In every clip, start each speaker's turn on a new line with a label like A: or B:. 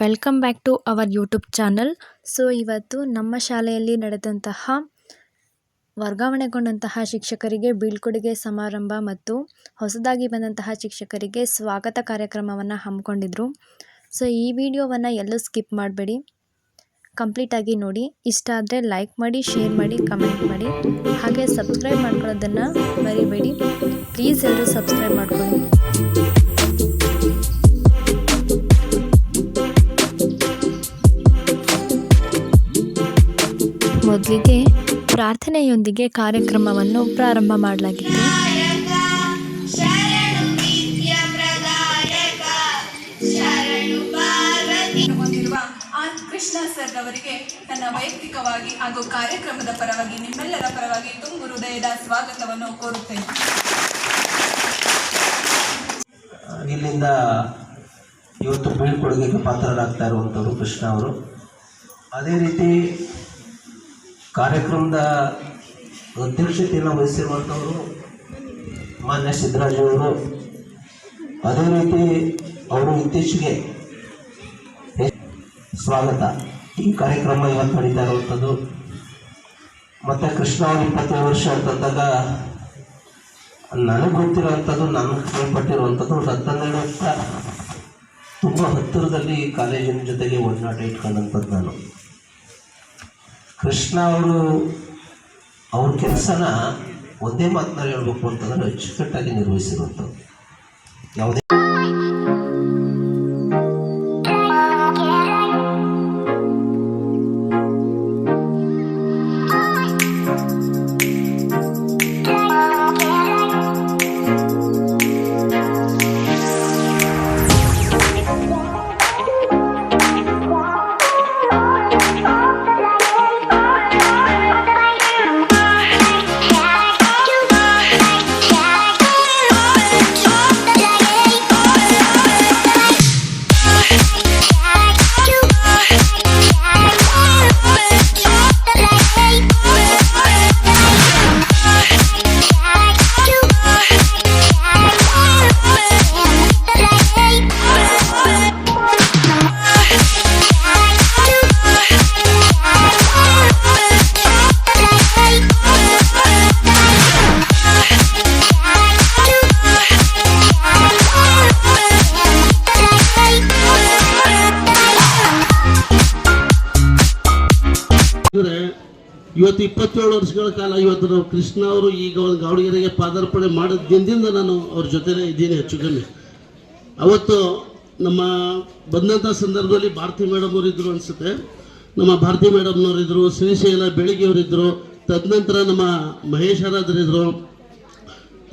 A: Welcome back to our YouTube channel. So, ಇವತ್ತು ನಮ್ಮ ಶಾಲೆಯಲ್ಲಿ ನಡೆದಂತಹ ವರ್ಗಾವಣೆಗೊಂಡಂತಹ ಶಿಕ್ಷಕರಿಗೆ ಬೀಳ್ಕೊಡುಗೆ ಸಮಾರಂಭ ಮತ್ತು ಹೊಸದಾಗಿ ಬಂದಂತಹ ಶಿಕ್ಷಕರಿಗೆ ಸ್ವಾಗತ ಕಾರ್ಯಕ್ರಮವನ್ನು ಹಮ್ಮಿಕೊಂಡಿದ್ರು. ಸೊ, ಈ ವಿಡಿಯೋವನ್ನು ಎಲ್ಲೂ ಸ್ಕಿಪ್ ಮಾಡಬೇಡಿ. ಕಂಪ್ಲೀಟಾಗಿ ನೋಡಿ. ಇಷ್ಟ ಆದರೆ ಲೈಕ್ ಮಾಡಿ, ಶೇರ್ ಮಾಡಿ, ಕಮೆಂಟ್ ಮಾಡಿ. ಹಾಗೆ ಸಬ್ಸ್ಕ್ರೈಬ್ ಮಾಡ್ಕೊಳ್ಳೋದನ್ನು ಮರಿಬೇಡಿ. ಪ್ಲೀಸ್ ಎಲ್ಲರೂ ಸಬ್ಸ್ಕ್ರೈಬ್ ಮಾಡ್ಕೊಳ್ಳಿ. ಮೊದಲಿಗೆ ಪ್ರಾರ್ಥನೆಯೊಂದಿಗೆ ಕಾರ್ಯಕ್ರಮವನ್ನು ಪ್ರಾರಂಭ ಮಾಡಲಾಗಿತ್ತು
B: ಕೃಷ್ಣ ಸರ್ ಅವರಿಗೆ ನನ್ನ ವೈಯಕ್ತಿಕವಾಗಿ ಹಾಗೂ ಕಾರ್ಯಕ್ರಮದ ಪರವಾಗಿ ನಿಮ್ಮೆಲ್ಲರ ಪರವಾಗಿ ತುಂಬು ಹೃದಯದ ಸ್ವಾಗತವನ್ನು ಕೋರುತ್ತೇನೆ.
C: ಇಲ್ಲಿಂದ ಇವತ್ತು ಬೀಳ್ಕೊಡುಗೆಗೆ ಪಾತ್ರರಾಗ್ತಾ ಇರುವಂಥವ್ರು ಕೃಷ್ಣ ಅವರು. ಅದೇ ರೀತಿ ಕಾರ್ಯಕ್ರಮದ ಅಧ್ಯಕ್ಷತೆಯನ್ನು ವಹಿಸಿರುವಂಥವರು ಮಾನ್ಯ ಸಿದ್ದರಾಜವರು ಅದೇ ರೀತಿ ಅವರು ಇತ್ತೀಚೆಗೆ ಸ್ವಾಗತ ಈ ಕಾರ್ಯಕ್ರಮ ಇವತ್ತು ನಡೀತಾ ಇರುವಂಥದ್ದು. ಮತ್ತು ಕೃಷ್ಣ ಅವರು ವರ್ಷ ಅಂತಂದಾಗ ನನಗೆ ಗೊತ್ತಿರೋವಂಥದ್ದು, ನನಗೆ ಕೇಳ್ಪಟ್ಟಿರುವಂಥದ್ದು ಒಂದು ಹತ್ತನ್ನೆರಡು ವರ್ಷ ತುಂಬ ಹತ್ತಿರದಲ್ಲಿ ಕಾಲೇಜಿನ ಜೊತೆಗೆ ಒಡನಾಟ ಇಟ್ಕೊಂಡಂಥದ್ದು ನಾನು. ಕೃಷ್ಣ ಅವರು ಅವ್ರ ಕೆಲಸನ ಒಂದೇ ಮಾತನ್ನ ಹೇಳ್ಬೇಕು ಅಂತಂದ್ರೆ ಅಚ್ಚುಕಟ್ಟಾಗಿ ನಿರ್ವಹಿಸಿರುವಂಥದ್ದು. ಯಾವುದೇ
D: ಇವತ್ತು ಇಪ್ಪತ್ತೇಳು ವರ್ಷಗಳ ಕಾಲ ಇವತ್ತು ನಾವು ಕೃಷ್ಣ ಅವರು ಈಗ ಒಂದು ಗಾವಣಗೆರೆಗೆ ಪಾದಾರ್ಪಣೆ ಮಾಡಿದ ದಿನದಿಂದ ನಾನು ಅವ್ರ ಜೊತೆನೇ ಇದ್ದೀನಿ ಹೆಚ್ಚು ಕಮ್ಮಿ. ಅವತ್ತು ನಮ್ಮ ಬಂದಂಥ ಸಂದರ್ಭದಲ್ಲಿ ಭಾರತಿ ಮೇಡಮ್ ಇದ್ರು ಅನಿಸುತ್ತೆ. ನಮ್ಮ ಭಾರತಿ ಮೇಡಮ್ನವರಿದ್ದರು ಶ್ರೀಶೈಲ ಬೆಳಿಗ್ಗೆಯವರಿದ್ದರು ತದನಂತರ ನಮ್ಮ ಮಹೇಶ್ ಇದ್ದರು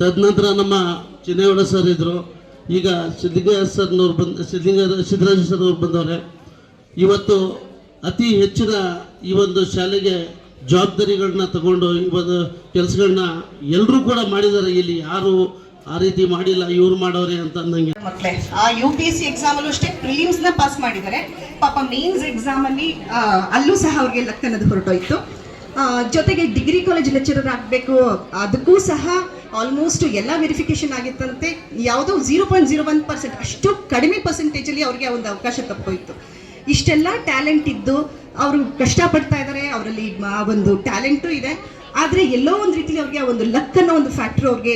D: ತದನಂತರ ನಮ್ಮ ಚಿನ್ನೇಗೌಡ ಸರ್ ಇದ್ದರು ಈಗ ಸಿದ್ಧಗಂಗಾ ಸರ್ನವ್ರು ಬಂದ ಸಿದ್ಧಲಿಂಗ ಸಿದ್ದರಾಜ ಸರ್ ಅವ್ರು ಬಂದವ್ರೆ. ಇವತ್ತು ಅತಿ ಹೆಚ್ಚಿನ ಈ ಒಂದು ಶಾಲೆಗೆ ಜವಾಬ್ದಾರಿಗಳನ್ನ ತಗೊಂಡು ಈ ಒಂದು ಕೆಲಸಗಳನ್ನ ಎಲ್ಲರೂ ಕೂಡ ಮಾಡಿದ್ದಾರೆ. ಇಲ್ಲಿ ಯಾರು ಆ ರೀತಿ ಮಾಡಿಲ್ಲ, ಇವ್ರು ಮಾಡೋರೆ ಅಂತ ಅಂದಂಗೆ.
E: ಮಕ್ಕಳೇ ಆ U P S C exam ಅಲ್ಲೂ ಅಷ್ಟೇ ಪ್ರಿಲಿಮ್ಸ್ನ ಪಾಸ್ ಮಾಡಿದ್ದಾರೆ. ಪಾಪ ಮೇನ್ಸ್ ಎಕ್ಸಾಮ್ ಅಲ್ಲಿ ಸಹ ಅವ್ರಿಗೆ ಅನ್ನೋದು ಹೊರಟೋಯ್ತು. ಜೊತೆಗೆ ಡಿಗ್ರಿ ಕಾಲೇಜ್ ಲೆಕ್ಚರರ್ ಆಗಬೇಕು, ಅದಕ್ಕೂ ಸಹ ಆಲ್ಮೋಸ್ಟ್ ಎಲ್ಲ ವೆರಿಫಿಕೇಶನ್ ಆಗಿತ್ತಂತೆ. ಯಾವುದೋ zero point zero one percent ಅಷ್ಟು ಕಡಿಮೆ ಪರ್ಸೆಂಟೇಜಲ್ಲಿ ಅವ್ರಿಗೆ ಒಂದು ಅವಕಾಶ ತಪ್ಪೋಯ್ತು. ಇಷ್ಟೆಲ್ಲ ಟ್ಯಾಲೆಂಟ್ ಇದ್ದು ಅವರು ಕಷ್ಟಪಡ್ತಾ ಇದ್ದಾರೆ ಅವರಲ್ಲಿ ಆ ಒಂದು ಟ್ಯಾಲೆಂಟು ಇದೆ. ಆದರೆ ಎಲ್ಲೋ ಒಂದು ರೀತಿಲಿ ಅವ್ರಿಗೆ ಆ ಒಂದು ಲಕ್ ಅನ್ನೋ ಒಂದು ಫ್ಯಾಕ್ಟ್ರ್ ಅವ್ರಿಗೆ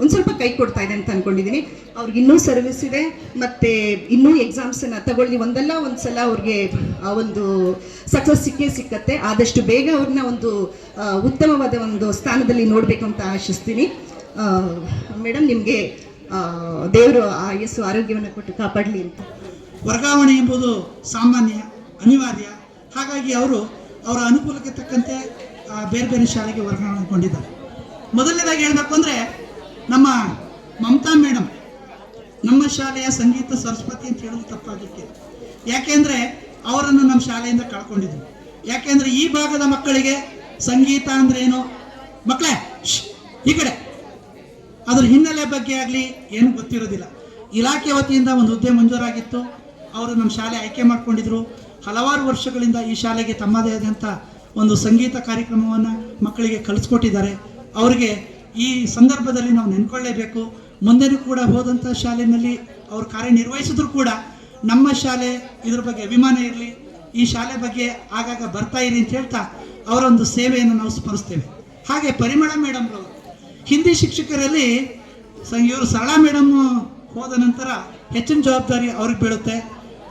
E: ಒಂದು ಸ್ವಲ್ಪ ಕೈ ಕೊಡ್ತಾ ಇದೆ ಅಂತ ಅನ್ಕೊಂಡಿದ್ದೀನಿ ಅವ್ರಿಗೆ ಇನ್ನೂ ಸರ್ವಿಸ್ ಇದೆ, ಮತ್ತು ಇನ್ನೂ ಎಕ್ಸಾಮ್ಸನ್ನು ತಗೊಳ್ಳಿ. ಒಂದಲ್ಲ ಒಂದು ಸಲ ಅವ್ರಿಗೆ ಆ ಒಂದು ಸಕ್ಸಸ್ ಸಿಕ್ಕೇ ಸಿಕ್ಕತ್ತೆ. ಆದಷ್ಟು ಬೇಗ ಅವ್ರನ್ನ ಒಂದು ಉತ್ತಮವಾದ ಒಂದು ಸ್ಥಾನದಲ್ಲಿ ನೋಡಬೇಕು ಅಂತ ಆಶಿಸ್ತೀನಿ. ಮೇಡಮ್ ನಿಮಗೆ ದೇವರು ಆಯಸ್ಸು ಆರೋಗ್ಯವನ್ನು ಕೊಟ್ಟು ಕಾಪಾಡಲಿ ಅಂತ.
F: ವರ್ಗಾವಣೆ ಎಂಬುದು ಸಾಮಾನ್ಯ. ಅನಿವಾರ್ಯ. ಹಾಗಾಗಿ ಅವರು ಅವರ ಅನುಕೂಲಕ್ಕೆ ತಕ್ಕಂತೆ ಬೇರೆ ಬೇರೆ ಶಾಲೆಗೆ ವರ್ಗಾವಣೆ ವರ್ಗಾವಣೆಗೊಂಡಿದ್ದಾರೆ ಮೊದಲನೇದಾಗಿ ಹೇಳಬೇಕು ಅಂದರೆ, ನಮ್ಮ ಮಮತಾ ಮೇಡಮ್ ನಮ್ಮ ಶಾಲೆಯ ಸಂಗೀತ ಸರಸ್ವತಿ ಅಂತ ಹೇಳೋದು ತಪ್ಪಾಗಲಿಕ್ಕೆ ಯಾಕೆಂದರೆ ಅವರನ್ನು ನಮ್ಮ ಶಾಲೆಯಿಂದ ಕಳ್ಕೊಂಡಿದ್ವಿ ಯಾಕೆಂದರೆ ಈ ಭಾಗದ ಮಕ್ಕಳಿಗೆ ಸಂಗೀತ ಅಂದ್ರೆ ಏನು? ಮಕ್ಕಳೇ ಈ ಕಡೆ. ಅದರ ಹಿನ್ನೆಲೆ ಬಗ್ಗೆ ಆಗಲಿ ಏನು ಗೊತ್ತಿರೋದಿಲ್ಲ. ಇಲಾಖೆ ವತಿಯಿಂದ ಒಂದು ಹುದ್ದೆ ಮಂಜೂರಾಗಿತ್ತು. ಅವರು ನಮ್ಮ ಶಾಲೆ ಆಯ್ಕೆ ಮಾಡ್ಕೊಂಡಿದ್ರು. ಹಲವಾರು ವರ್ಷಗಳಿಂದ ಈ ಶಾಲೆಗೆ ತಮ್ಮದೇ ಆದಂಥ ಒಂದು ಸಂಗೀತ ಕಾರ್ಯಕ್ರಮವನ್ನು ಮಕ್ಕಳಿಗೆ ಕಲಿಸ್ಕೊಟ್ಟಿದ್ದಾರೆ ಅವರಿಗೆ ಈ ಸಂದರ್ಭದಲ್ಲಿ ನಾವು ನೆನ್ಕೊಳ್ಳೇಬೇಕು. ಮುಂದೆನೂ ಕೂಡ ಹೋದಂಥ ಶಾಲೆಯಲ್ಲಿ ಅವರು ಕಾರ್ಯನಿರ್ವಹಿಸಿದ್ರು ಕೂಡ ನಮ್ಮ ಶಾಲೆ ಇದ್ರ ಬಗ್ಗೆ ಅಭಿಮಾನ ಇರಲಿ. ಈ ಶಾಲೆ ಬಗ್ಗೆ ಆಗಾಗ ಬರ್ತಾ ಇರಿ ಅಂತ ಹೇಳ್ತಾ ಅವರ ಒಂದು ಸೇವೆಯನ್ನು ನಾವು ಸ್ಮರಿಸ್ತೇವೆ. ಹಾಗೆ ಪರಿಮಳ ಮೇಡಮ್ರವರು ಹಿಂದಿ ಶಿಕ್ಷಕರಲ್ಲಿ ಇವರು ಸರಳಾ ಮೇಡಮ್ ಹೋದ ನಂತರ ಹೆಚ್ಚಿನ ಜವಾಬ್ದಾರಿ ಅವ್ರಿಗೆ ಬೀಳುತ್ತೆ.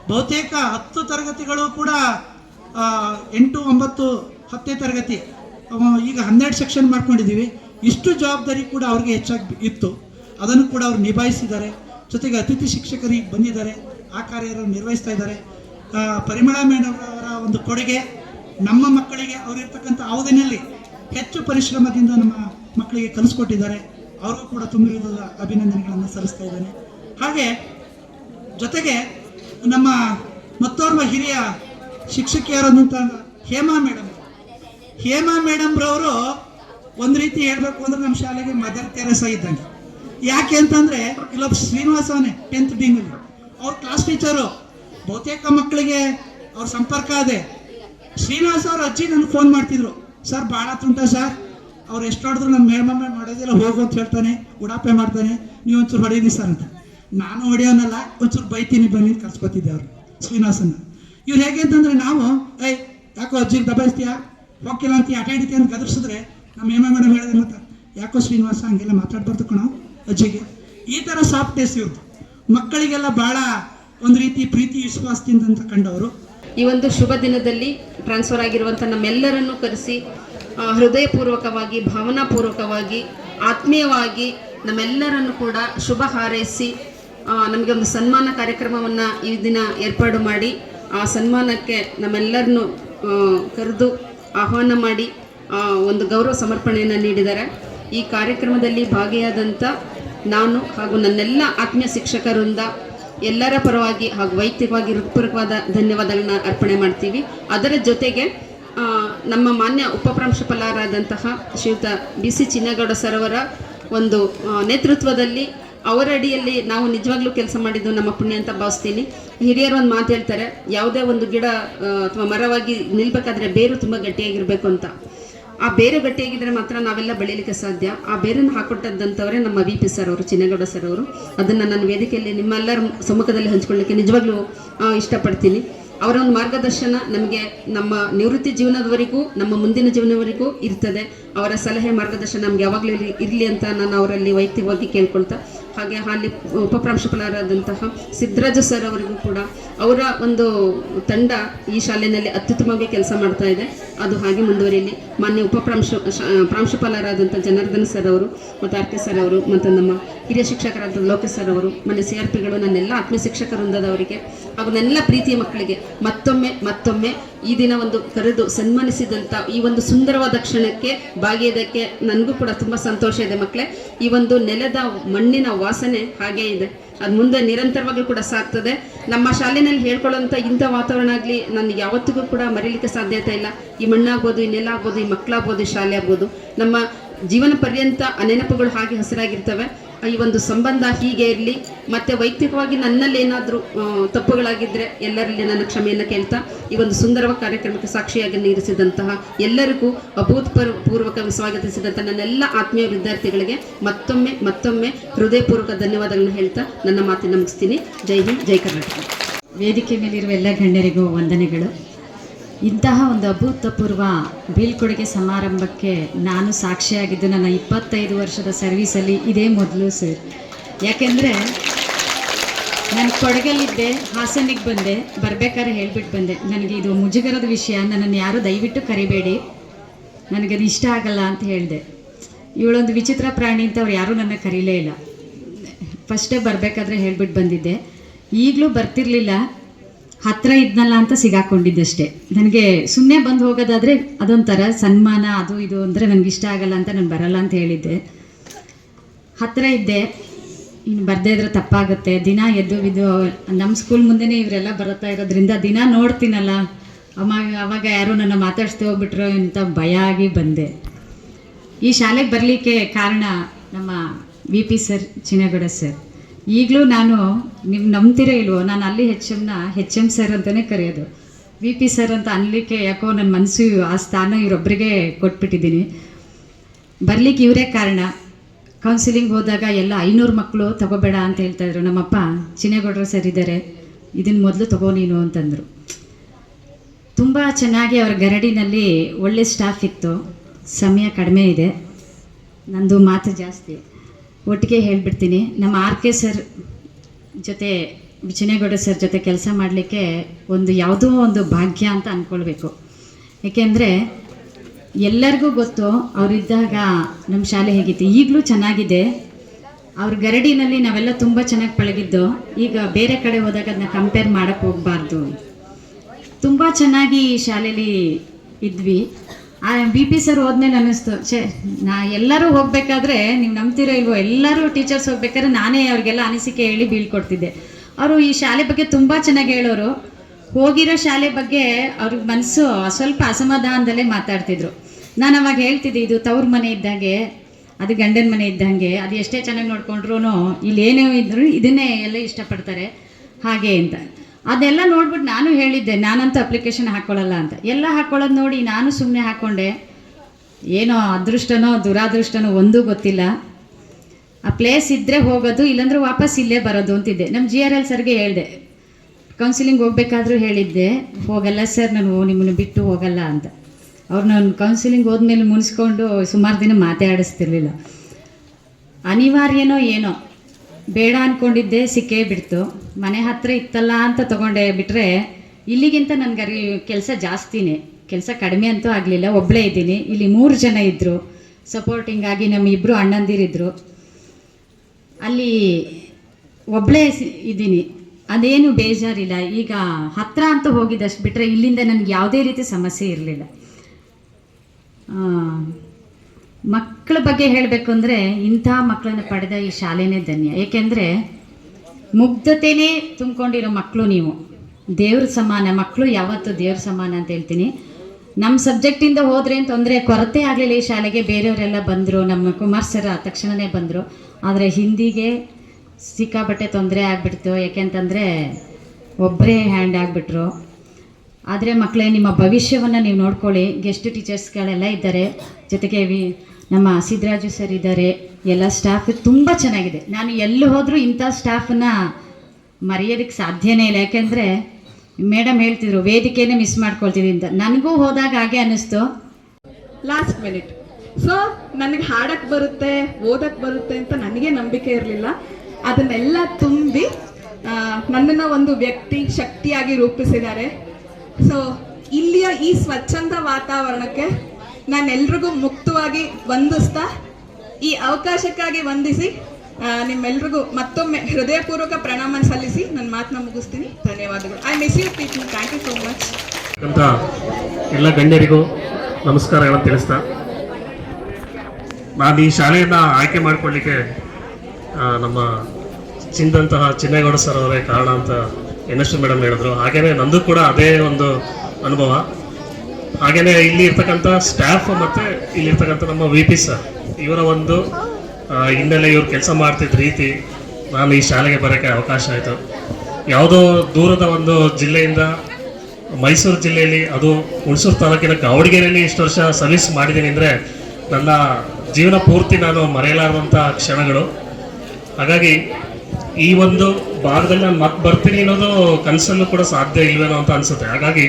F: ಬಹುತೇಕ ಹತ್ತು ತರಗತಿಗಳು ಕೂಡ ಎಂಟು, ಒಂಬತ್ತು, ಹತ್ತನೇ ತರಗತಿ ಈಗ ಹನ್ನೆರಡು ಸೆಕ್ಷನ್ ಮಾಡ್ಕೊಂಡಿದ್ದೀವಿ. ಇಷ್ಟು ಜವಾಬ್ದಾರಿ ಕೂಡ ಅವ್ರಿಗೆ ಹೆಚ್ಚಾಗಿ ಇತ್ತು. ಅದನ್ನು ಕೂಡ ಅವ್ರು ನಿಭಾಯಿಸಿದ್ದಾರೆ. ಜೊತೆಗೆ ಅತಿಥಿ ಶಿಕ್ಷಕರಿಗೆ ಬಂದಿದ್ದಾರೆ. ಆ ಕಾರ್ಯವನ್ನು ನಿರ್ವಹಿಸ್ತಾ ಇದ್ದಾರೆ. ಪರಿಮಳ ಮೇಡಮ್ ಅವರ ಒಂದು ಕೊಡುಗೆ ನಮ್ಮ ಮಕ್ಕಳಿಗೆ ಅವರಿರ್ತಕ್ಕಂಥ ಅವಧಿನಲ್ಲಿ ಹೆಚ್ಚು ಪರಿಶ್ರಮದಿಂದ ನಮ್ಮ ಮಕ್ಕಳಿಗೆ ಕಲಿಸ್ಕೊಟ್ಟಿದ್ದಾರೆ. ಅವರು ಕೂಡ ತುಂಬಿರುವ ಅಭಿನಂದನೆಗಳನ್ನು ಸಲ್ಲಿಸ್ತಾ ಇದ್ದಾನೆ. ಹಾಗೆ ಜೊತೆಗೆ ನಮ್ಮ ಮತ್ತೋರ್ವ ಹಿರಿಯ ಶಿಕ್ಷಕಿಯರಾದಂಥ ಹೇಮಾ ಮೇಡಮ್. ಹೇಮಾ ಮೇಡಮ್ರವರು ಒಂದು ರೀತಿ ಹೇಳ್ಬೇಕು ಅಂದ್ರೆ ನಮ್ಮ ಶಾಲೆಗೆ ಮದರ್ ತೆರಸ ಇದ್ದಂಗೆ. ಯಾಕೆ ಅಂತಂದ್ರೆ ಇಲ್ಲೊಬ್ಬ ಶ್ರೀನಿವಾಸ ಅವನೇ ಟೆಂತ್ ಡಿನಲ್ಲಿ ಅವ್ರ ಕ್ಲಾಸ್ ಟೀಚರು ಬಹುತೇಕ ಮಕ್ಕಳಿಗೆ ಅವ್ರ ಸಂಪರ್ಕ ಅದೇ. ಶ್ರೀನಿವಾಸ ಅವ್ರ ಅಜ್ಜಿ ನನಗೆ ಫೋನ್ ಮಾಡ್ತಿದ್ರು. ಸರ್ ಭಾಳ ತುಂಟ ಸರ್. ಅವ್ರು ಎಷ್ಟು ನೋಡಿದ್ರು ನಮ್ಮ ಮೇಡಮ್ ಮಾಡೋದಿಲ್ಲ ಹೋಗು ಅಂತ ಹೇಳ್ತಾನೆ, ಉಡಾಪೆ ಮಾಡ್ತಾನೆ, ನೀವು ಒಂಚೂರು ಹೊಡೀರಿ ಸರ್ ಅಂತ. ನಾನು ಹೊಡೆಯೋನಲ್ಲ, ಒಂಚೂರು ಬೈತೀನಿ, ಬನ್ನಿ ಕರ್ಸ್ಕೊತಿದ್ದೆ ಅವ್ರು ಶ್ರೀನಿವಾಸನ ಇವ್ರು ಹೇಗೆ ಅಂತಂದ್ರೆ ನಾವು, ಏಯ್, ಯಾಕೋ ಅಜ್ಜಿಗೆ ದಬಾಯಿಸ್ತೀಯಾ? ಹೋಗಿಲ್ಲ ಅಂತ ಆಟ ಹಿಡಿತೀಯ? ಅಂತ ಗದರ್ಸಿದ್ರೆ ನಮ್ಮ ಹೇಮ ಮೇಡಮ್ ಹೇಳಿದ್ರೆ ಮತ್ತೆ, ಯಾಕೋ ಶ್ರೀನಿವಾಸ ಹಂಗೆಲ್ಲ ಮಾತಾಡ್ಬಾರ್ದು ಕಣೋ ಅಜ್ಜಿಗೆ. ಈ ಥರ ಸಾಫ್ಟ್ನೆಸ್ ಇವ್ರದ್ದು ಮಕ್ಕಳಿಗೆಲ್ಲ ಭಾಳ ಒಂದು ರೀತಿ ಪ್ರೀತಿ, ವಿಶ್ವಾಸದಿಂದ ಅಂತ ಕಂಡವರು.
G: ಈ ಒಂದು ಶುಭ ದಿನದಲ್ಲಿ ಟ್ರಾನ್ಸ್ಫರ್ ಆಗಿರುವಂಥ ನಮ್ಮೆಲ್ಲರನ್ನು ಕರೆಸಿ ಹೃದಯಪೂರ್ವಕವಾಗಿ, ಭಾವನಾಪೂರ್ವಕವಾಗಿ, ಆತ್ಮೀಯವಾಗಿ ನಮ್ಮೆಲ್ಲರನ್ನು ಕೂಡ ಶುಭ ಹಾರೈಸಿ ನಮಗೆ ಒಂದು ಸನ್ಮಾನ ಕಾರ್ಯಕ್ರಮವನ್ನು ಈ ದಿನ ಏರ್ಪಾಡು ಮಾಡಿ, ಆ ಸನ್ಮಾನಕ್ಕೆ ನಮ್ಮೆಲ್ಲರನ್ನು ಕರೆದು ಆಹ್ವಾನ ಮಾಡಿ ಒಂದು ಗೌರವ ಸಮರ್ಪಣೆಯನ್ನು ನೀಡಿದ್ದಾರೆ. ಈ ಕಾರ್ಯಕ್ರಮದಲ್ಲಿ ಭಾಗಿಯಾದಂಥ ನಾನು ಹಾಗೂ ನನ್ನೆಲ್ಲ ಆತ್ಮೀಯ ಶಿಕ್ಷಕರಿಂದ ಎಲ್ಲರ ಪರವಾಗಿ ಹಾಗೂ ವೈಯಕ್ತಿಕವಾಗಿ ಹೃತ್ಪೂರ್ವಕವಾದ ಧನ್ಯವಾದಗಳನ್ನ ಅರ್ಪಣೆ ಮಾಡ್ತೀವಿ. ಅದರ ಜೊತೆಗೆ ನಮ್ಮ ಮಾನ್ಯ ಉಪಪ್ರಾಂಶುಪಾಲರಾದಂತಹ ಶ್ರೀಯುತ ಬಿ ಸಿ ಚಿನ್ನಗೌಡ ಸರ್ ಒಂದು ನೇತೃತ್ವದಲ್ಲಿ ಅವರ ಅಡಿಯಲ್ಲಿ ನಾವು ನಿಜವಾಗ್ಲೂ ಕೆಲಸ ಮಾಡಿದ್ದು ನಮ್ಮ ಪುಣ್ಯ ಅಂತ ಭಾವಿಸ್ತೀನಿ. ಹಿರಿಯರು ಒಂದು ಮಾತು ಹೇಳ್ತಾರೆ, ಯಾವುದೇ ಒಂದು ಗಿಡ ಅಥವಾ ಮರವಾಗಿ ನಿಲ್ಬೇಕಾದ್ರೆ ಬೇರು ತುಂಬ ಗಟ್ಟಿಯಾಗಿರಬೇಕು ಅಂತ. ಆ ಬೇರು ಗಟ್ಟಿಯಾಗಿದ್ದರೆ ಮಾತ್ರ ನಾವೆಲ್ಲ ಬೆಳೀಲಿಕ್ಕೆ ಸಾಧ್ಯ. ಆ ಬೇರನ್ನು ಹಾಕೊಟ್ಟದ್ದಂಥವರೇ ನಮ್ಮ ವಿ ಪಿ ಸರ್ ಅವರು, ಚಿನ್ನಗೌಡ ಸರ್ ಅವರು. ಅದನ್ನು ನಾನು ವೇದಿಕೆಯಲ್ಲಿ ನಿಮ್ಮೆಲ್ಲರ ಸಮ್ಮುಖದಲ್ಲಿ ಹಂಚ್ಕೊಳ್ಳಿಕ್ಕೆ ನಿಜವಾಗ್ಲೂ ಇಷ್ಟಪಡ್ತೀನಿ. ಅವರ ಒಂದು ಮಾರ್ಗದರ್ಶನ ನಮಗೆ ನಮ್ಮ ನಿವೃತ್ತಿ ಜೀವನದವರೆಗೂ, ನಮ್ಮ ಮುಂದಿನ ಜೀವನದವರೆಗೂ ಇರ್ತದೆ. ಅವರ ಸಲಹೆ ಮಾರ್ಗದರ್ಶನ ನಮ್ಗೆ ಯಾವಾಗಲೂ ಇರಲಿ ಅಂತ ನಾನು ಅವರಲ್ಲಿ ವೈಯಕ್ತಿಕವಾಗಿ ಕೇಳ್ಕೊಳ್ತಾ ಹಾಗೆ ಅಲ್ಲಿ ಉಪಪ್ರಾಂಶುಪಾಲರಾದಂತಹ ಸಿದ್ದರಾಜ ಸರ್ ಅವರಿಗೂ ಕೂಡ ಅವರ ಒಂದು ತಂಡ ಈ ಶಾಲೆಯಲ್ಲಿ ಅತ್ಯುತ್ತಮವಾಗಿ ಕೆಲಸ ಮಾಡ್ತಾ ಇದೆ. ಅದು ಹಾಗೆ ಮುಂದುವರಿಯಲಿ. ಮಾನ್ಯ ಉಪಪ್ರಾಂಶು ಪ್ರಾಂಶುಪಾಲರಾದಂಥ ಜನಾರ್ದನ್ ಸರ್ ಅವರು ಮತ್ತು ಆರ್ ಕೆ ಸರ್ ಅವರು ಮತ್ತು ನಮ್ಮ ಹಿರಿಯ ಶಿಕ್ಷಕರಾದ ಲೋಕೇಶ್ ಸರ್ ಅವರು ಮನೆ ಸಿ ಆರ್ ಪಿಗಳು, ನನ್ನೆಲ್ಲ ಆತ್ಮೀಯ ಶಿಕ್ಷಕ ವೃಂದದವರಿಗೆ ಹಾಗೂ ನನ್ನೆಲ್ಲ ಪ್ರೀತಿಯ ಮಕ್ಕಳಿಗೆ ಮತ್ತೊಮ್ಮೆ ಮತ್ತೊಮ್ಮೆ ಈ ದಿನ ಒಂದು ಕರೆದು ಸನ್ಮಾನಿಸಿದಂಥ ಈ ಒಂದು ಸುಂದರವಾದ ಕ್ಷಣಕ್ಕೆ, ಭಾಗಿಯದಕ್ಕೆ ನನಗೂ ಕೂಡ ತುಂಬ ಸಂತೋಷ ಇದೆ ಮಕ್ಕಳೇ. ಈ ಒಂದು ನೆಲದ ಮಣ್ಣಿನ ವಾಸನೆ ಹಾಗೇ ಇದೆ. ಅದು ಮುಂದೆ ನಿರಂತರವಾಗಿ ಕೂಡ ಸಾಕ್ತದೆ ನಮ್ಮ ಶಾಲೆಯಲ್ಲಿ ಹೇಳ್ಕೊಳ್ಳೋಂಥ ಇಂಥ ವಾತಾವರಣ ಆಗಲಿ ನನಗೆ ಯಾವತ್ತಿಗೂ ಕೂಡ ಮರೀಲಿಕ್ಕೆ ಸಾಧ್ಯತೆ ಇಲ್ಲ. ಈ ಮಣ್ಣಾಗ್ಬೋದು, ಈ ನೆಲ ಆಗ್ಬೋದು ಈ ಮಕ್ಕಳಾಗ್ಬೋದು, ಈ ಶಾಲೆ ಆಗ್ಬೋದು ನಮ್ಮ ಜೀವನ ಪರ್ಯಂತ ನೆನಪುಗಳು ಹಾಗೆ ಹಸಿರಾಗಿರ್ತವೆ. ಈ ಒಂದು ಸಂಬಂಧ ಹೀಗೆ ಇರಲಿ, ಮತ್ತು ವೈಯಕ್ತಿಕವಾಗಿ ನನ್ನಲ್ಲಿ ಏನಾದರೂ ತಪ್ಪುಗಳಾಗಿದ್ದರೆ ಎಲ್ಲರಲ್ಲಿ ನನ್ನ ಕ್ಷಮೆಯನ್ನು ಕೇಳ್ತಾ, ಈ ಒಂದು ಸುಂದರವಾದ ಕಾರ್ಯಕ್ರಮಕ್ಕೆ ಸಾಕ್ಷಿಯಾಗಿ ನೀರಿಸಿದಂತಹ ಎಲ್ಲರಿಗೂ ಅಭೂತಪೂರ್ವ ಪೂರ್ವಕ ಸ್ವಾಗತಿಸಿದಂಥ ನನ್ನೆಲ್ಲ ಆತ್ಮೀಯ ವಿದ್ಯಾರ್ಥಿಗಳಿಗೆ ಮತ್ತೊಮ್ಮೆ ಮತ್ತೊಮ್ಮೆ ಹೃದಯಪೂರ್ವಕ ಧನ್ಯವಾದಗಳನ್ನು ಹೇಳ್ತಾ ನನ್ನ ಮಾತಿನ ಮುಗಿಸ್ತೀನಿ. ಜೈ ಹಿಂದ್, ಜೈ ಕರ್ನಾಟಕ.
H: ವೇದಿಕೆ ಮೇಲಿರುವ ಎಲ್ಲ ಗಣ್ಯರಿಗೂ ವಂದನೆಗಳು. ಇಂತಹ ಒಂದು ಅಭೂತಪೂರ್ವ ಬೀಳ್ಕೊಡುಗೆ ಸಮಾರಂಭಕ್ಕೆ ನಾನು ಸಾಕ್ಷಿಯಾಗಿದ್ದು ನನ್ನ ಇಪ್ಪತ್ತೈದು ವರ್ಷದ ಸರ್ವೀಸಲ್ಲಿ ಇದೇ ಮೊದಲು ಸರ್. ಯಾಕೆಂದರೆ ನಾನು ಕೊಡಗಲ್ಲಿದ್ದೆ ಹಾಸನಿಗೆ ಬಂದೆ, ಬರ್ಬೇಕಾದ್ರೆ ಹೇಳ್ಬಿಟ್ಟು ಬಂದೆ. ನನಗೆ ಇದು ಮುಜುಗರದ ವಿಷಯ ನನ್ನನ್ನು ಯಾರೂ ದಯವಿಟ್ಟು ಕರಿಬೇಡಿ. ನನಗದು ಇಷ್ಟ ಆಗಲ್ಲ ಅಂತ ಹೇಳಿದೆ. ಇವಳೊಂದು ವಿಚಿತ್ರ ಪ್ರಾಣಿ ಅಂತ ಅವ್ರು ಯಾರೂ ನನ್ನ ಕರೀಲೇ ಇಲ್ಲ. ಫಸ್ಟೇ ಬರಬೇಕಾದ್ರೆ ಹೇಳ್ಬಿಟ್ಟು ಬಂದಿದ್ದೆ. ಈಗಲೂ ಬರ್ತಿರ್ಲಿಲ್ಲ. ಹತ್ರ ಇದ್ನಲ್ಲ ಅಂತ ಸಿಗಾಕೊಂಡಿದ್ದಷ್ಟೇ. ನನಗೆ ಸುಮ್ಮನೆ ಬಂದು ಹೋಗೋದಾದರೆ ಅದೊಂಥರ ಸನ್ಮಾನ, ಅದು ಇದು ಅಂದರೆ ನನಗೆ ಇಷ್ಟ ಆಗಲ್ಲ ಅಂತ ನಾನು ಬರಲ್ಲ ಅಂತ ಹೇಳಿದ್ದೆ. ಹತ್ತಿರ ಇದ್ದೆ. ಇನ್ನು ಬರದೇ ಇದ್ರೆ ತಪ್ಪಾಗುತ್ತೆ. ದಿನ ಎದ್ದು ಬಿದ್ದು ನಮ್ಮ ಸ್ಕೂಲ್ ಮುಂದೆನೇ ಇವರೆಲ್ಲ ಬರುತ್ತಾ ಇರೋದ್ರಿಂದ ದಿನ ನೋಡ್ತೀನಲ್ಲ. ಅವಾಗ ಅವಾಗ ಯಾರೋ ನನ್ನ ಮಾತಾಡಿಸ್ತಾ ಹೋಗ್ಬಿಟ್ರು ಅಂತ ಭಯ ಆಗಿ ಬಂದೆ. ಈ ಶಾಲೆಗೆ ಬರಲಿಕ್ಕೆ ಕಾರಣ ನಮ್ಮ V P sir Chinnagowda sir ಈಗಲೂ ನಾನು ನೀವು ನಂಬ್ತಿರೋ ಇಲ್ವೋ, ನಾನು ಅಲ್ಲಿ ಹೆಚ್ ಎಮ್ನ ಹೆಚ್ ಎಂ ಸರ್ ಅಂತಲೇ ಕರೆಯೋದು. ವಿ ಪಿ ಸರ್ ಅಂತ ಅನ್ಲಿಕ್ಕೆ ಯಾಕೋ ನನ್ನ ಮನಸ್ಸು ಆ ಸ್ಥಾನ ಇವರೊಬ್ಬರಿಗೆ ಕೊಟ್ಬಿಟ್ಟಿದ್ದೀನಿ. ಬರ್ಲಿಕ್ಕೆ ಇವರೇ ಕಾರಣ. ಕೌನ್ಸಿಲಿಂಗ್ ಹೋದಾಗ ಎಲ್ಲ ಐನೂರು ಮಕ್ಕಳು ತಗೋಬೇಡ ಅಂತ ಹೇಳ್ತಾಯಿದ್ರು ನಮ್ಮಪ್ಪ. ಚಿನ್ನೇಗೌಡರು ಸರ್ ಇದ್ದಾರೆ. ಇದನ್ನು ಮೊದಲು ತಗೋ ನೀನು ಅಂತಂದರು. ತುಂಬ ಚೆನ್ನಾಗಿ ಅವ್ರ ಗರಡಿನಲ್ಲಿ ಒಳ್ಳೆ ಸ್ಟಾಫ್ ಇತ್ತು. ಸಮಯ ಕಡಿಮೆ ಇದೆ. ನಂದು ಮಾತು ಜಾಸ್ತಿ. ಒಟ್ಟಿಗೆ ಹೇಳಿಬಿಡ್ತೀನಿ. ನಮ್ಮ ಆರ್ ಕೆ ಸರ್ ಜೊತೆ ಬಿಚನೇಗೌಡ ಸರ್ ಜೊತೆ ಕೆಲಸ ಮಾಡಲಿಕ್ಕೆ ಒಂದು ಯಾವುದೋ ಒಂದು ಭಾಗ್ಯ ಅಂತ ಅಂದ್ಕೊಳ್ಬೇಕು ಏಕೆಂದರೆ ಎಲ್ಲರಿಗೂ ಗೊತ್ತು ಅವರಿದ್ದಾಗ ನಮ್ಮ ಶಾಲೆ ಹೇಗಿತ್ತು. ಈಗಲೂ ಚೆನ್ನಾಗಿದೆ. ಅವ್ರ ಗರಡಿನಲ್ಲಿ ನಾವೆಲ್ಲ ತುಂಬ ಚೆನ್ನಾಗಿ ಪಳಗಿದ್ದು. ಈಗ ಬೇರೆ ಕಡೆ ಹೋದಾಗ ಅದನ್ನ ಕಂಪೇರ್ ಮಾಡೋಕ್ಕೆ ಹೋಗಬಾರ್ದು. ತುಂಬ ಚೆನ್ನಾಗಿ ಶಾಲೆಯಲ್ಲಿ ಇದ್ವಿ. ಆ ಬಿ ಪಿ ಸರ್ ಹೋದ್ಮೇಲೆ ಅನ್ನಿಸ್ತು, ಛೇ, ನಾ ಎಲ್ಲರೂ ಹೋಗಬೇಕಾದ್ರೆ ನೀವು ನಂಬ್ತಿರೋ ಇಲ್ವೋ, ಎಲ್ಲರೂ ಟೀಚರ್ಸ್ ಹೋಗ್ಬೇಕಾದ್ರೆ ನಾನೇ ಅವ್ರಿಗೆಲ್ಲ ಅನಿಸಿಕೆ ಹೇಳಿ ಬೀಳ್ಕೊಡ್ತಿದ್ದೆ ಅವರು ಈ ಶಾಲೆ ಬಗ್ಗೆ ತುಂಬ ಚೆನ್ನಾಗಿ ಹೇಳೋರು. ಹೋಗಿರೋ ಶಾಲೆ ಬಗ್ಗೆ ಅವ್ರಿಗೆ ಮನಸ್ಸು ಸ್ವಲ್ಪ ಅಸಮಾಧಾನದಲ್ಲೇ ಮಾತಾಡ್ತಿದ್ರು. ನಾನು ಅವಾಗ ಹೇಳ್ತಿದ್ದೆ, ಇದು ತವ್ರ ಮನೆ ಇದ್ದಂಗೆ, ಅದು ಗಂಡನ ಮನೆ ಇದ್ದಂಗೆ, ಅದು ಎಷ್ಟೇ ಚೆನ್ನಾಗಿ ನೋಡ್ಕೊಂಡ್ರು ಇಲ್ಲಿ ಏನೇ ಇದ್ರು ಇದನ್ನೇ ಎಲ್ಲ ಇಷ್ಟಪಡ್ತಾರೆ. ಹಾಗೆ ಅಂತ. ಅದೆಲ್ಲ ನೋಡ್ಬಿಟ್ಟು ನಾನು ಹೇಳಿದ್ದೆ, ನಾನಂತೂ ಅಪ್ಲಿಕೇಶನ್ ಹಾಕ್ಕೊಳ್ಳಲ್ಲ ಅಂತ. ಎಲ್ಲ ಹಾಕ್ಕೊಳ್ಳೋದು ನೋಡಿ ನಾನು ಸುಮ್ಮನೆ ಹಾಕ್ಕೊಂಡೆ ಏನೋ ಅದೃಷ್ಟನೋ ದುರಾದೃಷ್ಟನೋ ಒಂದೂ ಗೊತ್ತಿಲ್ಲ. ಆ ಪ್ಲೇಸ್ ಇದ್ದರೆ ಹೋಗೋದು, ಇಲ್ಲಾಂದ್ರೆ ವಾಪಸ್ ಇಲ್ಲೇ ಬರೋದು ಅಂತಿದ್ದೆ. ನಮ್ಮ ಜಿ ಆರ್ ಎಲ್ ಸರ್ಗೆ ಹೇಳಿದೆ. ಕೌನ್ಸಿಲಿಂಗ್ ಹೋಗಬೇಕಾದ್ರೂ ಹೇಳಿದ್ದೆ. ಹೋಗಲ್ಲ ಸರ್ ನಾನು ನಿಮ್ಮನ್ನು ಬಿಟ್ಟು ಹೋಗಲ್ಲ ಅಂತ. ಅವ್ರು ನಾನು ಕೌನ್ಸಿಲಿಂಗ್ ಹೋದ್ಮೇಲೆ ಮುನಿಸ್ಕೊಂಡು ಸುಮಾರು ದಿನ ಮಾತಾಡಿಸ್ತಿರ್ಲಿಲ್ಲ. ಅನಿವಾರ್ಯನೋ ಏನೋ ಬೇಡ ಅಂದ್ಕೊಂಡಿದ್ದೆ ಸಿಕ್ಕೇ ಬಿಡ್ತು. ಮನೆ ಹತ್ತಿರ ಇತ್ತಲ್ಲ ಅಂತ ತಗೊಂಡೆ ಬಿಟ್ಟರೆ ಇಲ್ಲಿಗಿಂತ ನನಗೆ ಅರಿ ಕೆಲಸ ಜಾಸ್ತಿನೇ. ಕೆಲಸ ಕಡಿಮೆ ಅಂತೂ ಆಗಲಿಲ್ಲ ಒಬ್ಬಳೇ ಇದ್ದೀನಿ. ಇಲ್ಲಿ ಮೂರು ಜನ ಇದ್ದರು ಸಪೋರ್ಟಿಂಗ್ ಆಗಿ ನಮ್ಮ ಇಬ್ಬರು ಅಣ್ಣಂದಿರಿದ್ರು. ಅಲ್ಲಿ ಒಬ್ಬಳೇ ಇದ್ದೀನಿ. ಅದೇನು ಬೇಜಾರಿಲ್ಲ. ಈಗ ಹತ್ತಿರ ಅಂತ ಹೋಗಿದ್ದಷ್ಟು ಬಿಟ್ಟರೆ ಇಲ್ಲಿಂದ ನನಗೆ ಯಾವುದೇ ರೀತಿ ಸಮಸ್ಯೆ ಇರಲಿಲ್ಲ. ಮಕ್ಕಳ ಬಗ್ಗೆ ಹೇಳಬೇಕು ಅಂದರೆ ಇಂಥ ಮಕ್ಕಳನ್ನು ಪಡೆದ ಈ ಶಾಲೆನೇ ಧನ್ಯ. ಏಕೆಂದರೆ ಮುಗ್ಧತೆನೇ ತುಂಬಿಕೊಂಡಿರೋ ಮಕ್ಕಳು ನೀವು. ದೇವ್ರ ಸಮಾನ ಮಕ್ಕಳು ಯಾವತ್ತೂ ದೇವ್ರ ಸಮಾನ ಅಂತ ಹೇಳ್ತೀನಿ. ನಮ್ಮ ಸಬ್ಜೆಕ್ಟಿಂದ ಹೋದ್ರೆ ತೊಂದರೆ, ಕೊರತೆ ಆಗಲಿಲ್ಲ ಈ ಶಾಲೆಗೆ. ಬೇರೆಯವರೆಲ್ಲ ಬಂದರು, ನಮ್ಮ ಕುಮಾರ್ ಸರ್ ತಕ್ಷಣವೇ ಬಂದರು. ಆದರೆ ಹಿಂದಿಗೆ ಸಿಕ್ಕಾಬಟ್ಟೆ ತೊಂದರೆ ಆಗಿಬಿಡ್ತು. ಯಾಕೆಂತಂದರೆ ಒಬ್ಬರೇ ಹ್ಯಾಂಡ್ ಆಗಿಬಿಟ್ರು. ಆದರೆ ಮಕ್ಕಳೇ ನಿಮ್ಮ ಭವಿಷ್ಯವನ್ನು ನೀವು ನೋಡ್ಕೊಳ್ಳಿ. ಗೆಸ್ಟ್ ಟೀಚರ್ಸ್ಗಳೆಲ್ಲ ಇದ್ದಾರೆ. ಜೊತೆಗೆ ವಿ ನಮ್ಮ ಸಿದ್ದರಾಜು ಸರ್ ಇದ್ದಾರೆ. ಎಲ್ಲ ಸ್ಟಾಫ್ ತುಂಬ ಚೆನ್ನಾಗಿದೆ. ನಾನು ಎಲ್ಲಿ ಹೋದರೂ ಇಂಥ ಸ್ಟಾಫನ್ನ ಮರೆಯೋದಕ್ಕೆ ಸಾಧ್ಯನೇ ಇಲ್ಲ. ಯಾಕೆಂದರೆ ಮೇಡಮ್ ಹೇಳ್ತಿದ್ರು, ವೇದಿಕೆನೇ ಮಿಸ್ ಮಾಡ್ಕೊಳ್ತೀವಿ ಅಂತ. ನನಗೂ ಹೋದಾಗ ಹಾಗೆ ಅನ್ನಿಸ್ತು.
E: ಲಾಸ್ಟ್ ಮಿನಿಟ್ ಸೊ ನನಗೆ ಹಾಡಕ್ಕೆ ಬರುತ್ತೆ ಓದಕ್ಕೆ ಬರುತ್ತೆ ಅಂತ ನನಗೆ ನಂಬಿಕೆ ಇರಲಿಲ್ಲ. ಅದನ್ನೆಲ್ಲ ತುಂಬಿ ನನ್ನನ್ನು ಒಂದು ವ್ಯಕ್ತಿ, ಶಕ್ತಿಯಾಗಿ ರೂಪಿಸಿದ್ದಾರೆ. ಸೊ ಇಲ್ಲಿಯ ಈ ಸ್ವಚ್ಛಂದ ವಾತಾವರಣಕ್ಕೆ ನಾನು ಎಲ್ರಿಗೂ ಮುಕ್ತವಾಗಿ ವಂದಿಸ್ತಾ ಈ ಅವಕಾಶಕ್ಕಾಗಿ ವಂದಿಸಿ ನಿಮ್ಮೆಲ್ರಿಗೂ ಮತ್ತೊಮ್ಮೆ ಹೃದಯಪೂರ್ವಕ ಪ್ರಣಾಮ ಸಲ್ಲಿಸಿ ನನ್ನ ಮಾತನ್ನ ಮುಗಿಸ್ತೀನಿ. ಧನ್ಯವಾದಗಳು. I miss you people thank you so much
I: ಅಂತ ಎಲ್ಲ ಗಣ್ಯರಿಗೂ ನಮಸ್ಕಾರಗಳನ್ನು ತಿಳಿಸ್ತಾ. ನಾನು ಈ ಶಾಲೆಯನ್ನು ಆಯ್ಕೆ ಮಾಡಿಕೊಳ್ಳಿಕ್ಕೆ ನಮ್ಮ ಚಿಂದಂತಹ ಚಿನ್ನೇಗೌಡ ಸರ್ ಅವರೇ ಕಾರಣ ಅಂತ ಎನ್ ಎಸ್ ಮೇಡಮ್ ಹೇಳಿದ್ರು. ಹಾಗೆಯೇ ನಂದು ಕೂಡ ಅದೇ ಒಂದು ಅನುಭವ. ಹಾಗೆಯೇ ಇಲ್ಲಿ ಇರ್ತಕ್ಕಂಥ ಸ್ಟಾಫ್ ಮತ್ತು ಇಲ್ಲಿರ್ತಕ್ಕಂಥ ನಮ್ಮ ವಿ ಪಿ ಸರ್ ಇವರ ಒಂದು ಹಿನ್ನೆಲೆ ಇವ್ರು ಕೆಲಸ ಮಾಡ್ತಿದ್ದ ರೀತಿ ನಾನು ಈ ಶಾಲೆಗೆ ಬರೋಕ್ಕೆ ಅವಕಾಶ ಆಯಿತು. ಯಾವುದೋ ದೂರದ ಒಂದು ಜಿಲ್ಲೆಯಿಂದ ಮೈಸೂರು ಜಿಲ್ಲೆಯಲ್ಲಿ, ಅದು ಹುಣಸೂರು ತಾಲೂಕಿನ ಗಾವಡಿಗೆರೆಯಲ್ಲಿ ಇಷ್ಟು ವರ್ಷ ಸರ್ವಿಸ್ ಮಾಡಿದ್ದೀನಿ ಅಂದರೆ ನನ್ನ ಜೀವನ ಪೂರ್ತಿ ನಾನು ಮರೆಯಲಾರದಂಥ ಕ್ಷಣಗಳು. ಹಾಗಾಗಿ ಈ ಒಂದು ಭಾಗದಲ್ಲಿ ನಾನು ಮತ್ತೆ ಬರ್ತೀನಿ ಅನ್ನೋದು ಕನಸಲ್ಲೂ ಕೂಡ ಸಾಧ್ಯ ಇಲ್ವೇನೋ ಅಂತ ಅನಿಸುತ್ತೆ. ಹಾಗಾಗಿ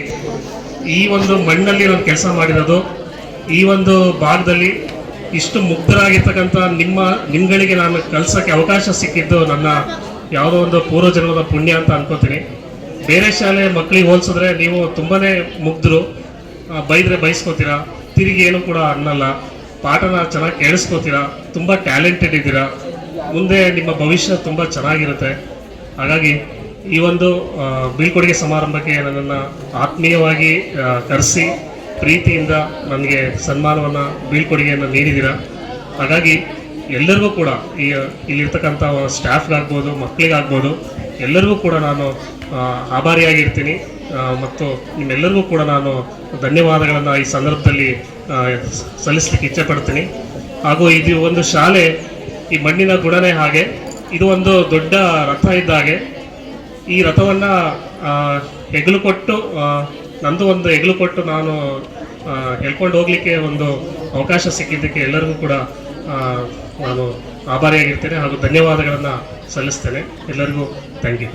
I: ಈ ಒಂದು ಮಣ್ಣಲ್ಲಿ ಒಂದು ಕೆಲಸ ಮಾಡಿರೋದು, ಈ ಒಂದು ಭಾಗದಲ್ಲಿ ಇಷ್ಟು ಮುಗ್ಧರಾಗಿರ್ತಕ್ಕಂಥ ನಿಮ್ಮ, ನಿಮ್ಗಳಿಗೆ ನಾನು ಕಲ್ಸೋಕ್ಕೆ ಅವಕಾಶ ಸಿಕ್ಕಿದ್ದು ನನ್ನ ಯಾವುದೋ ಒಂದು ಪೂರ್ವಜನ್ಮದ ಪುಣ್ಯ ಅಂತ ಅನ್ಕೋತೀನಿ. ಬೇರೆ ಶಾಲೆ ಮಕ್ಕಳಿಗೆ ಹೋಲಿಸಿದ್ರೆ ನೀವು ತುಂಬಾ ಮುಗ್ಧರು. ಬೈದರೆ ಬಯಸ್ಕೋತೀರಾ ತಿರುಗಿ ಏನು ಕೂಡ ಅನ್ನಲ್ಲ. ಪಾಠನ ಚೆನ್ನಾಗಿ ಕೇಳಿಸ್ಕೋತೀರಾ, ತುಂಬ ಟ್ಯಾಲೆಂಟೆಡ್ ಇದ್ದೀರಾ. ಮುಂದೆ ನಿಮ್ಮ ಭವಿಷ್ಯ ತುಂಬ ಚೆನ್ನಾಗಿರುತ್ತೆ. ಹಾಗಾಗಿ ಈ ಒಂದು ಬೀಳ್ಕೊಡುಗೆ ಸಮಾರಂಭಕ್ಕೆ ನನ್ನನ್ನು ಆತ್ಮೀಯವಾಗಿ ಕರೆಸಿ ಪ್ರೀತಿಯಿಂದ ನನಗೆ ಸನ್ಮಾನವನ್ನು, ಬೀಳ್ಕೊಡುಗೆಯನ್ನು ನೀಡಿದ್ದೀರಾ ಹಾಗಾಗಿ ಎಲ್ಲರಿಗೂ ಕೂಡ ಈ, ಇಲ್ಲಿರ್ತಕ್ಕಂಥ ಸ್ಟಾಫ್ಗಾಗ್ಬೋದು, ಮಕ್ಕಳಿಗಾಗ್ಬೋದು, ಎಲ್ಲರಿಗೂ ಕೂಡ ನಾನು ಆಭಾರಿಯಾಗಿರ್ತೀನಿ. ಮತ್ತು ನಿಮ್ಮೆಲ್ಲರಿಗೂ ಕೂಡ ನಾನು ಧನ್ಯವಾದಗಳನ್ನು ಈ ಸಂದರ್ಭದಲ್ಲಿ ಸಲ್ಲಿಸ್ಲಿಕ್ಕೆ ಇಚ್ಛೆಪಡ್ತೀನಿ. ಹಾಗೂ ಇದು ಒಂದು ಶಾಲೆ, ಈ ಮಣ್ಣಿನ ಗುಣನೇ ಹಾಗೆ, ಇದು ಒಂದು ದೊಡ್ಡ ರಥ ಇದ್ದ ಹಾಗೆ ಈ ರಥವನ್ನು ಹೆಗಲು ಕೊಟ್ಟು ನಂದು ಒಂದು ಹೆಗಲು ಕೊಟ್ಟು ನಾನು ಹೇಳ್ಕೊಂಡು ಹೋಗಲಿಕ್ಕೆ ಒಂದು ಅವಕಾಶ ಸಿಕ್ಕಿದ್ದಕ್ಕೆ ಎಲ್ಲರಿಗೂ ಕೂಡ ನಾನು ಆಭಾರಿಯಾಗಿರ್ತೇನೆ ಹಾಗೂ ಧನ್ಯವಾದಗಳನ್ನು ಸಲ್ಲಿಸ್ತೇನೆ. ಎಲ್ಲರಿಗೂ ಥ್ಯಾಂಕ್ ಯು